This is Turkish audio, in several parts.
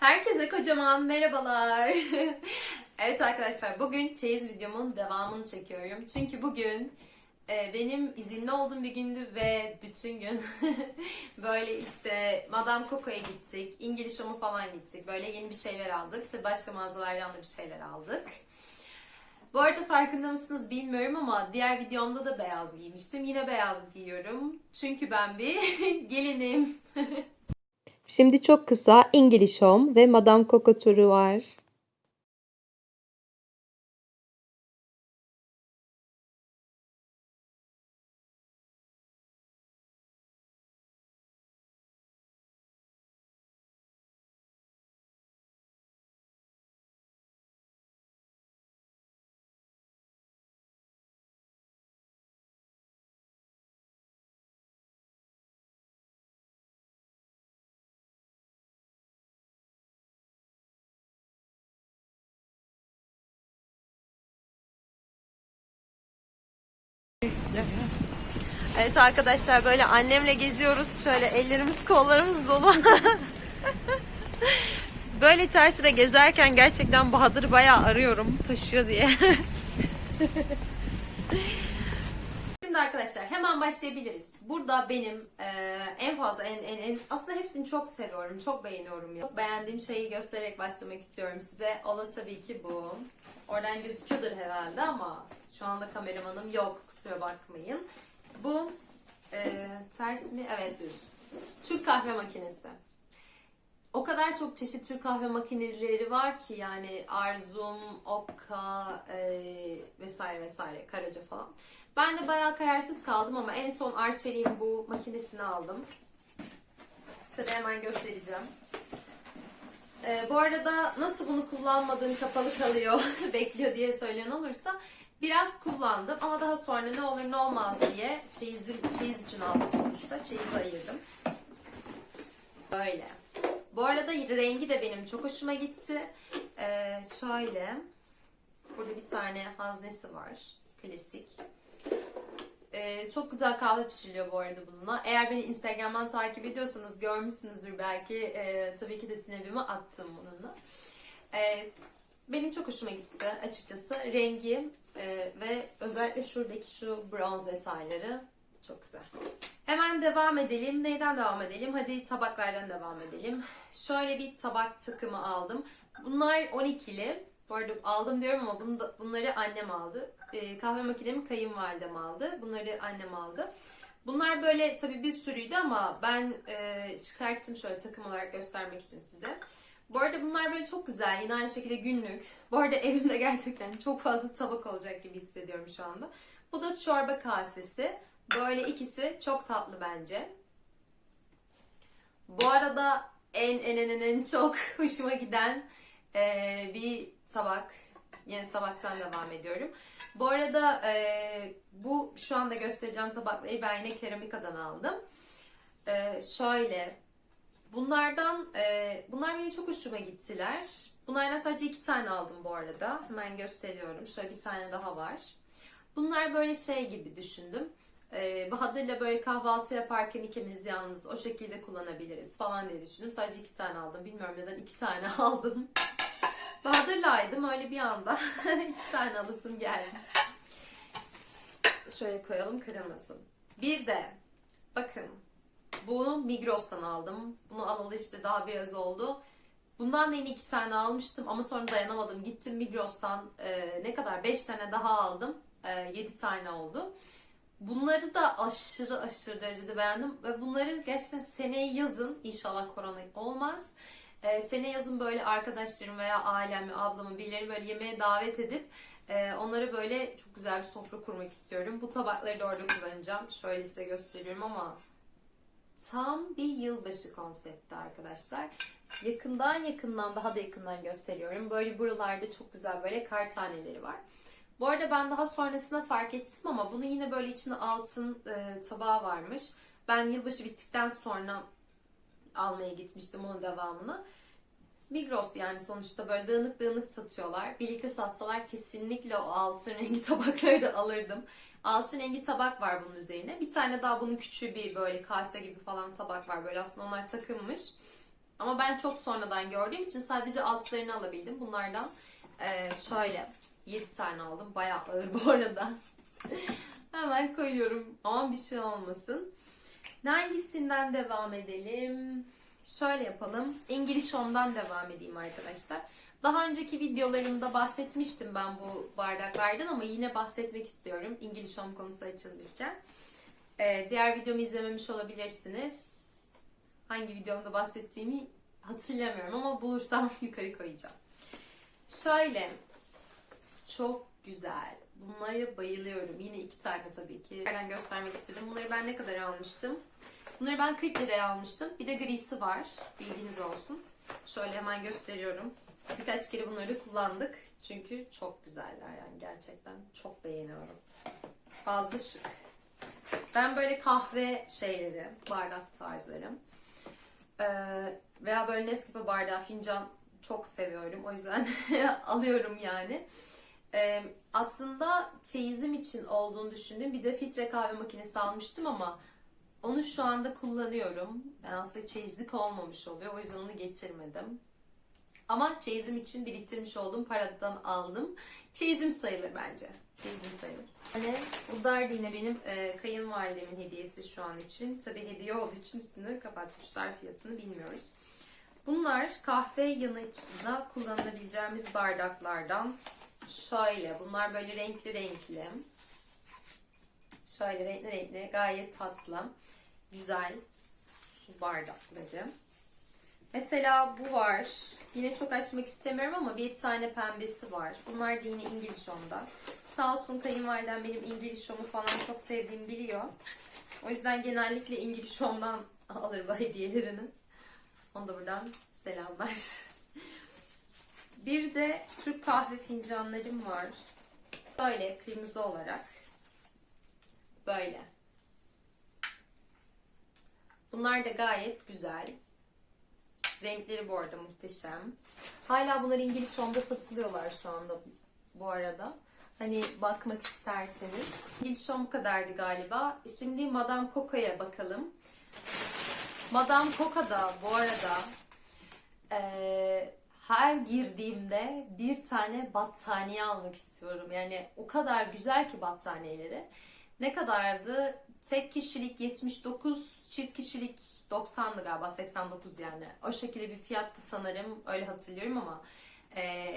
Herkese kocaman merhabalar. evet arkadaşlar bugün çeyiz videomun devamını çekiyorum. Çünkü bugün e, benim izinli olduğum bir gündü ve bütün gün böyle işte Madame Coco'ya gittik. İngiliz Home'a falan gittik. Böyle yeni bir şeyler aldık. Tabii başka mağazalardan da bir şeyler aldık. Bu arada farkında mısınız bilmiyorum ama diğer videomda da beyaz giymiştim. Yine beyaz giyiyorum. Çünkü ben bir gelinim. Şimdi çok kısa English Home ve Madame Coco var. Evet arkadaşlar böyle annemle geziyoruz. Şöyle ellerimiz kollarımız dolu. böyle çarşıda gezerken gerçekten Bahadır'ı bayağı arıyorum taşıyor diye. Şimdi arkadaşlar hemen başlayabiliriz. Burada benim e, en fazla en, en, en aslında hepsini çok seviyorum. Çok beğeniyorum. Çok beğendiğim şeyi göstererek başlamak istiyorum size. O da tabii ki bu. Oradan gözüküyordur herhalde ama şu anda kameramanım yok. Kusura bakmayın. Bu e, ters mi? Evet düz. Türk kahve makinesi. O kadar çok çeşit Türk kahve makineleri var ki yani Arzum, Okka e, vesaire vesaire Karaca falan. Ben de bayağı kararsız kaldım ama en son Arçelik'in bu makinesini aldım. Size hemen göstereceğim. Ee, bu arada nasıl bunu kullanmadığın kapalı kalıyor, bekliyor diye söyleyen olursa biraz kullandım ama daha sonra ne olur ne olmaz diye çeyiz, çeyiz için aldım sonuçta. Çeyizi ayırdım. Böyle. Bu arada rengi de benim çok hoşuma gitti. Ee, şöyle. Burada bir tane haznesi var. Klasik. Ee, çok güzel kahve pişiriliyor bu arada bununla. Eğer beni Instagram'dan takip ediyorsanız görmüşsünüzdür belki. Ee, tabii ki de sinebime attım bununla. Ee, benim çok hoşuma gitti açıkçası. Rengi e, ve özellikle şuradaki şu bronz detayları çok güzel. Hemen devam edelim. Neyden devam edelim? Hadi tabaklardan devam edelim. Şöyle bir tabak takımı aldım. Bunlar 12'li. Bu arada aldım diyorum ama bunu da, bunları annem aldı. Ee, kahve makinemi kayınvalidem aldı. Bunları annem aldı. Bunlar böyle tabii bir sürüydü ama ben e, çıkarttım şöyle takım olarak göstermek için size. Bu arada bunlar böyle çok güzel. Yine aynı şekilde günlük. Bu arada evimde gerçekten çok fazla tabak olacak gibi hissediyorum şu anda. Bu da çorba kasesi. Böyle ikisi çok tatlı bence. Bu arada en en en en, en çok hoşuma giden e, bir tabak. Yine tabaktan devam ediyorum. Bu arada e, bu şu anda göstereceğim tabakları ben yine keramikadan aldım. E, şöyle bunlardan e, bunlar benim çok hoşuma gittiler. Bunlardan sadece iki tane aldım bu arada. Hemen gösteriyorum. Şöyle bir tane daha var. Bunlar böyle şey gibi düşündüm. Ee, Bahadır'la böyle kahvaltı yaparken ikimiz yalnız o şekilde kullanabiliriz falan diye düşündüm. Sadece iki tane aldım. Bilmiyorum neden iki tane aldım. Bahadır'laydım öyle bir anda iki tane alasım gelmiş. Şöyle koyalım kırılmasın. Bir de bakın bunu Migros'tan aldım. Bunu alalı işte daha biraz oldu. Bundan da yine iki tane almıştım ama sonra dayanamadım. Gittim Migros'tan e, ne kadar? Beş tane daha aldım. E, yedi tane oldu. Bunları da aşırı aşırı derecede beğendim. Ve bunları gerçekten seneye yazın inşallah korona olmaz. Ee, sene yazın böyle arkadaşlarım veya ailemi, ablamı, birileri böyle yemeğe davet edip e, onlara böyle çok güzel bir sofra kurmak istiyorum. Bu tabakları da orada kullanacağım. Şöyle size gösteriyorum ama tam bir yılbaşı konsepti arkadaşlar. Yakından yakından daha da yakından gösteriyorum. Böyle buralarda çok güzel böyle kar taneleri var. Bu arada ben daha sonrasında fark ettim ama bunun yine böyle içinde altın e, tabağı varmış. Ben yılbaşı bittikten sonra almaya gitmiştim onun devamını. Migros yani sonuçta böyle dağınık dağınık satıyorlar. Birlikte satsalar kesinlikle o altın rengi tabakları da alırdım. Altın rengi tabak var bunun üzerine. Bir tane daha bunun küçüğü bir böyle kase gibi falan tabak var. Böyle aslında onlar takılmış. Ama ben çok sonradan gördüğüm için sadece altlarını alabildim. Bunlardan e, şöyle 7 tane aldım. Bayağı ağır bu arada. Hemen koyuyorum. Ama bir şey olmasın. Hangisinden devam edelim? Şöyle yapalım. İngiliz Home'dan devam edeyim arkadaşlar. Daha önceki videolarımda bahsetmiştim ben bu bardaklardan ama yine bahsetmek istiyorum. İngiliz Home konusu açılmışken. Ee, diğer videomu izlememiş olabilirsiniz. Hangi videomda bahsettiğimi hatırlamıyorum ama bulursam yukarı koyacağım. Şöyle. Çok güzel. Bunlara bayılıyorum. Yine iki tane tabii ki. Nereden göstermek istedim. Bunları ben ne kadar almıştım? Bunları ben 40 liraya almıştım. Bir de grisi var. Bilginiz olsun. Şöyle hemen gösteriyorum. Birkaç kere bunları kullandık. Çünkü çok güzeller yani gerçekten. Çok beğeniyorum. Fazla şık. Ben böyle kahve şeyleri, bardak tarzları ee, veya böyle Nescafe bardağı, fincan çok seviyorum. O yüzden alıyorum yani. Ee, aslında çeyizim için olduğunu düşündüğüm bir de filtre kahve makinesi almıştım ama onu şu anda kullanıyorum. Yani aslında çeyizlik olmamış oluyor. O yüzden onu getirmedim. Ama çeyizim için biriktirmiş olduğum paradan aldım. Çeyizim sayılır bence. Çeyizim sayılır. Yani bu da yine benim e, kayınvalidemin hediyesi şu an için. Tabii hediye olduğu için üstünü kapatmışlar fiyatını bilmiyoruz. Bunlar kahve yanı içinde kullanılabileceğimiz bardaklardan. Şöyle bunlar böyle renkli renkli. Şöyle renkli renkli gayet tatlı. Güzel su bardakları. Mesela bu var. Yine çok açmak istemiyorum ama bir tane pembesi var. Bunlar da yine İngiliz Home'da. Sağ olsun kayınvalidem benim İngiliz Home'u falan çok sevdiğimi biliyor. O yüzden genellikle İngiliz Home'dan alır bu hediyelerini. Onu da buradan selamlar. Bir de Türk kahve fincanlarım var. Böyle kırmızı olarak. Böyle. Bunlar da gayet güzel. Renkleri bu arada muhteşem. Hala bunlar İngiliz Home'da satılıyorlar şu anda bu arada. Hani bakmak isterseniz. İngiliz Home bu kadardı galiba. Şimdi Madame Coca'ya bakalım. Madame Coca da bu arada eee, her girdiğimde bir tane battaniye almak istiyorum. Yani o kadar güzel ki battaniyeleri. Ne kadardı? Tek kişilik 79, çift kişilik 90'dı galiba 89 yani. O şekilde bir fiyattı sanırım. Öyle hatırlıyorum ama e,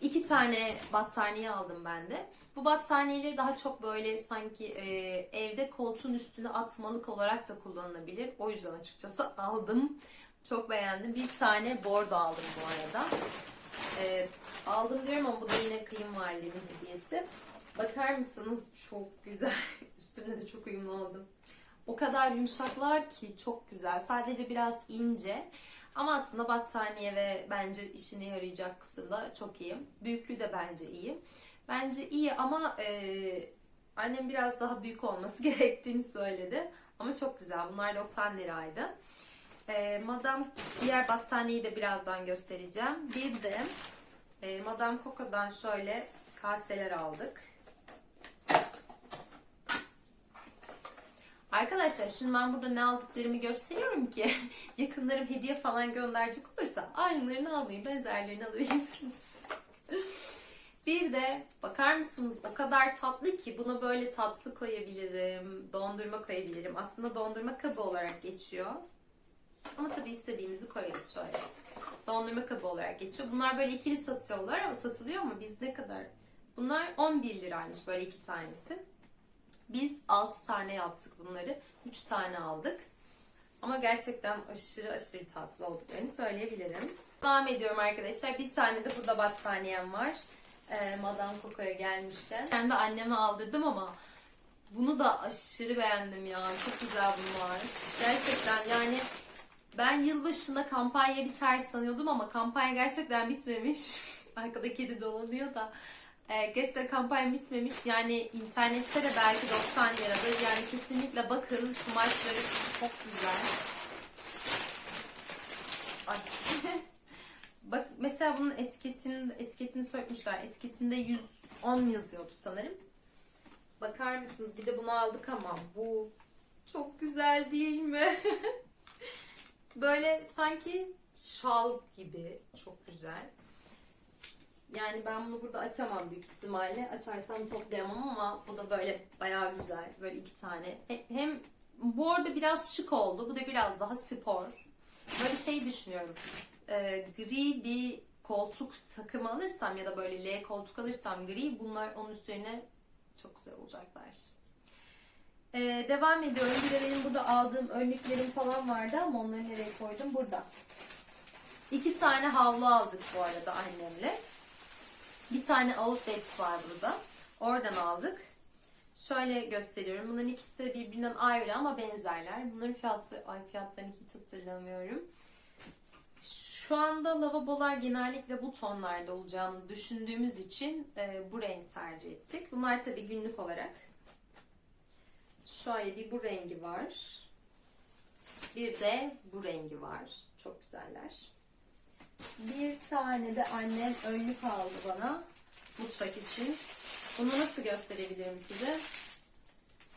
iki tane battaniye aldım ben de. Bu battaniyeleri daha çok böyle sanki e, evde koltuğun üstüne atmalık olarak da kullanılabilir. O yüzden açıkçası aldım. Çok beğendim. Bir tane bordo aldım bu arada. E, aldım diyorum ama bu da yine kayınvalidemin hediyesi. Bakar mısınız? Çok güzel. Üstüne de çok uyumlu oldum. O kadar yumuşaklar ki çok güzel. Sadece biraz ince. Ama aslında battaniye ve bence işine yarayacak kısımda çok iyi. Büyüklüğü de bence iyi. Bence iyi ama e, annem biraz daha büyük olması gerektiğini söyledi. Ama çok güzel. Bunlar 90 liraydı. E, Madame diğer battaniyeyi de birazdan göstereceğim. Bir de e, Madame Coca'dan şöyle kaseler aldık. Arkadaşlar şimdi ben burada ne aldıklarımı gösteriyorum ki yakınlarım hediye falan gönderecek olursa aynılarını almayı benzerlerini alabilirsiniz. Bir de bakar mısınız o kadar tatlı ki buna böyle tatlı koyabilirim, dondurma koyabilirim. Aslında dondurma kabı olarak geçiyor. Ama tabii istediğimizi koyarız şöyle. Dondurma kabı olarak geçiyor. Bunlar böyle ikili satıyorlar ama satılıyor mu? Biz ne kadar? Bunlar 11 liraymış böyle iki tanesi. Biz 6 tane yaptık bunları. 3 tane aldık. Ama gerçekten aşırı aşırı tatlı olduklarını söyleyebilirim. Devam ediyorum arkadaşlar. Bir tane de burada battaniyem var. Ee, Madame Coco'ya gelmişken. Ben de anneme aldırdım ama bunu da aşırı beğendim ya. Çok güzel bunlar. Gerçekten yani ben yılbaşında kampanya biter sanıyordum ama kampanya gerçekten bitmemiş. Arkada kedi dolanıyor da. Ee, gerçekten kampanya bitmemiş. Yani internette de belki 90 liradır. Yani kesinlikle bakın kumaşları çok güzel. Ay. Bak mesela bunun etiketini, etiketini sökmüşler. Etiketinde 110 yazıyordu sanırım. Bakar mısınız? Bir de bunu aldık ama bu çok güzel değil mi? Böyle sanki şal gibi çok güzel. Yani ben bunu burada açamam büyük ihtimalle. Açarsam toplayamam ama bu da böyle bayağı güzel. Böyle iki tane. He- Hem bu arada biraz şık oldu. Bu da biraz daha spor. Böyle şey düşünüyorum. Ee, gri bir koltuk takımı alırsam ya da böyle L koltuk alırsam gri bunlar onun üstüne çok güzel olacaklar. Ee, devam ediyorum. Bir de benim burada aldığım önlüklerim falan vardı ama onları nereye koydum? Burada. İki tane havlu aldık bu arada annemle. Bir tane outlet var burada. Oradan aldık. Şöyle gösteriyorum. Bunların ikisi de birbirinden ayrı ama benzerler. Bunların fiyatı, ay fiyatlarını hiç hatırlamıyorum. Şu anda lavabolar genellikle bu tonlarda olacağını düşündüğümüz için e, bu renk tercih ettik. Bunlar tabii günlük olarak. Şöyle bir bu rengi var. Bir de bu rengi var. Çok güzeller. Bir tane de annem önlük aldı bana mutfak için. Bunu nasıl gösterebilirim size?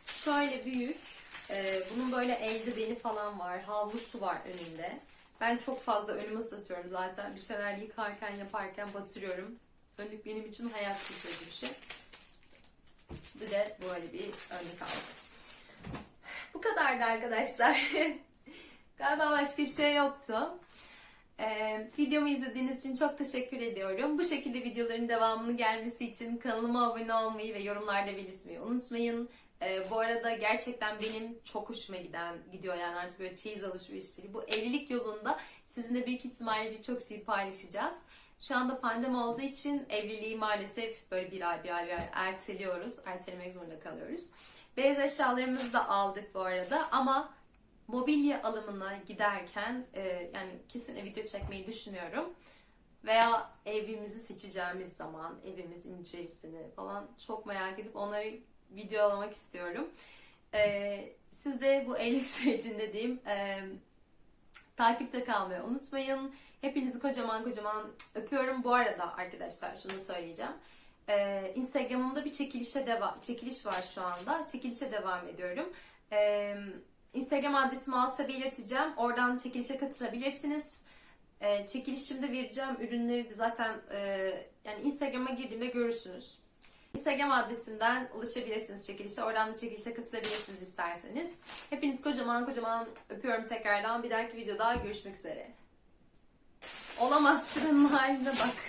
Şöyle büyük. Ee, bunun böyle eldiveni falan var. Havlusu var önünde. Ben çok fazla önümü ıslatıyorum zaten. Bir şeyler yıkarken yaparken batırıyorum. Önlük benim için hayat kurtarıcı bir şey. Bir de böyle bir önlük aldım. Bu kadardı arkadaşlar. Galiba başka bir şey yoktu. Ee, videomu izlediğiniz için çok teşekkür ediyorum. Bu şekilde videoların devamını gelmesi için kanalıma abone olmayı ve yorumlarda belirtmeyi unutmayın. Ee, bu arada gerçekten benim çok hoşuma giden gidiyor yani artık böyle çeyiz alışverişleri. Bu evlilik yolunda sizinle büyük ihtimalle birçok şeyi paylaşacağız. Şu anda pandemi olduğu için evliliği maalesef böyle bir ay bir ay bir ay erteliyoruz. Ertelemek zorunda kalıyoruz. Beyaz eşyalarımızı da aldık bu arada ama mobilya alımına giderken e, yani kesin video çekmeyi düşünüyorum. Veya evimizi seçeceğimiz zaman evimizin içerisini falan çok merak edip onları videolamak istiyorum. E, siz de bu evlilik sürecinde diyeyim e, takipte kalmayı unutmayın. Hepinizi kocaman kocaman öpüyorum. Bu arada arkadaşlar şunu söyleyeceğim. Ee, Instagram'ımda bir çekilişe deva çekiliş var şu anda. Çekilişe devam ediyorum. Ee, Instagram adresimi altta belirteceğim. Oradan çekilişe katılabilirsiniz. Ee, çekilişimde vereceğim ürünleri de zaten e, yani Instagram'a girdiğimde görürsünüz. Instagram adresinden ulaşabilirsiniz çekilişe. Oradan da çekilişe katılabilirsiniz isterseniz. Hepiniz kocaman kocaman öpüyorum tekrardan. Bir dahaki videoda görüşmek üzere. Olamaz şuranın haline bak.